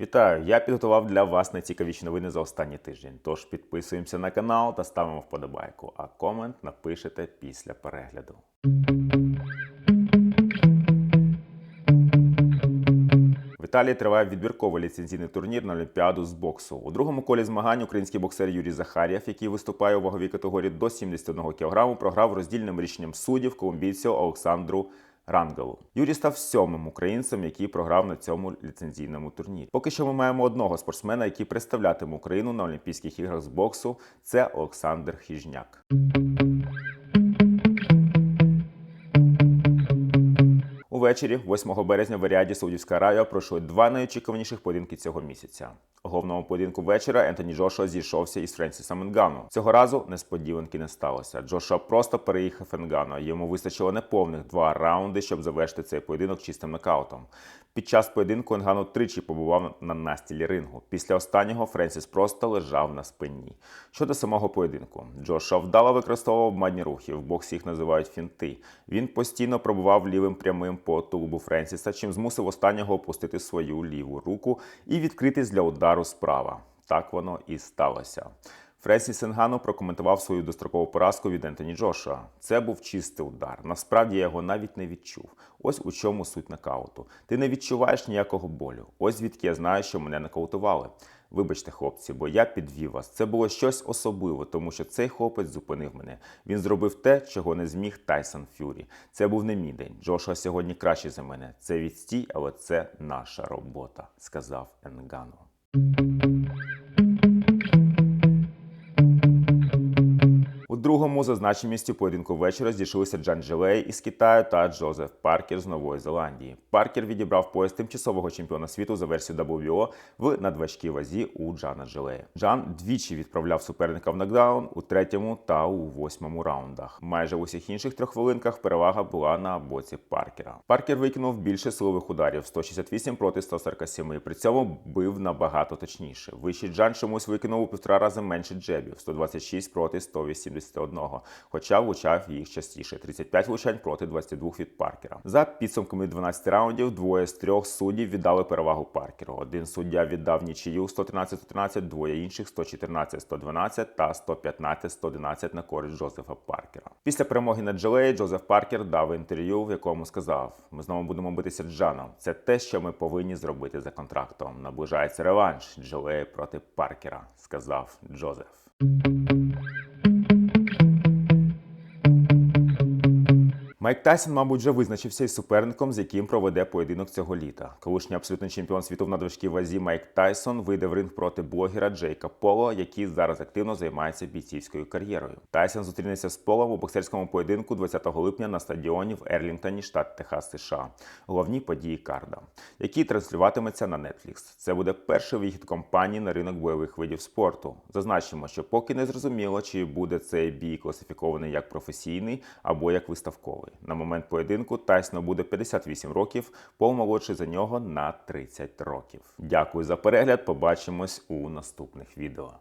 Вітаю! Я підготував для вас найцікавіші новини за останній тиждень. Тож підписуємося на канал та ставимо вподобайку, а комент напишете після перегляду. В Італії триває відбірковий ліцензійний турнір на Олімпіаду з боксу. У другому колі змагань український боксер Юрій Захарєв, який виступає у ваговій категорії до 71 кг, програв роздільним рішенням суддів колумбійцю Олександру Рангалу. Юрій став сьомим українцем, який програв на цьому ліцензійному турнірі. Поки що ми маємо одного спортсмена, який представлятиме Україну на Олімпійських іграх з боксу. Це Олександр Хіжняк. Увечері, 8 березня, в Ріаді Саудівська Аравія пройшли два найочікуваніших поєдинки цього місяця. Головному поєдинку вечора Ентоні Джошуа зійшовся із Френсісом Енгану. Цього разу несподіванки не сталося. Джошуа просто переїхав Енгану. Йому вистачило неповних два раунди, щоб завершити цей поєдинок чистим нокаутом. Під час поєдинку Енгану тричі побував на настілі рингу. Після останнього Френсіс просто лежав на спині. Щодо самого поєдинку, Джошуа вдало використовував обманні рухи. В боксі їх називають фінти. Він постійно пробував лівим прямим по тулубу Френсіса, чим змусив останнього опустити свою ліву руку і відкритись для удару справа. Так воно і сталося. Френсіс Енгану прокоментував свою дострокову поразку від Ентоні Джошуа. Це був чистий удар. Насправді я його навіть не відчув. Ось у чому суть нокауту. Ти не відчуваєш ніякого болю. Ось звідки я знаю, що мене нокаутували. Вибачте, хлопці, бо я підвів вас. Це було щось особливе, тому що цей хлопець зупинив мене. Він зробив те, чого не зміг Тайсон Фюрі. Це був не мій день. Джошуа сьогодні кращий за мене. Це відстій, але це наша робота, сказав Енгану. У другому за значимістю поєдинку вечора зійшлися Джан Джилей із Китаю та Джозеф Паркер з Нової Зеландії. Паркер відібрав пояс тимчасового чемпіона світу за версією WBO в надважкій вазі у Джана Джилея. Джан двічі відправляв суперника в нокдаун у третьому та у восьмому раундах. Майже в усіх інших трьох хвилинках перевага була на боці Паркера. Паркер викинув більше силових ударів 168 проти 147. При цьому бив набагато точніше. Вищий Джан чомусь викинув у півтора рази менше джебів 126 проти 180. 81, хоча влучав їх частіше 35 влучань проти 22 від Паркера. За підсумками 12 раундів двоє з трьох суддів віддали перевагу Паркеру. Один суддя віддав нічию 113-113, двоє інших 114-112 та 115-111 на користь Джозефа Паркера. Після перемоги над Джелеї Джозеф Паркер дав інтерв'ю, в якому сказав: Ми знову будемо битися Джаном. Це те, що ми повинні зробити за контрактом. Наближається реванш Джелеї проти Паркера, сказав Джозеф. Майк Тайсон, мабуть, вже визначився із суперником, з яким проведе поєдинок цього літа. Колишній абсолютний чемпіон світу в надважкій вазі Майк Тайсон вийде в ринг проти блогера Джейка Поло, який зараз активно займається бійцівською кар'єрою. Тайсон зустрінеться з Полом у боксерському поєдинку 20 липня на стадіоні в Ерлінгтоні, штат Техас, США. Головні події карда, який транслюватиметься на Netflix. Це буде перший вихід компанії на ринок бойових видів спорту. Зазначимо, що поки не зрозуміло, чи буде цей бій класифікований як професійний або як виставковий. На момент поєдинку Тайсону буде 58 років, Пол молодший за нього на 30 років. Дякую за перегляд. Побачимось у наступних відео.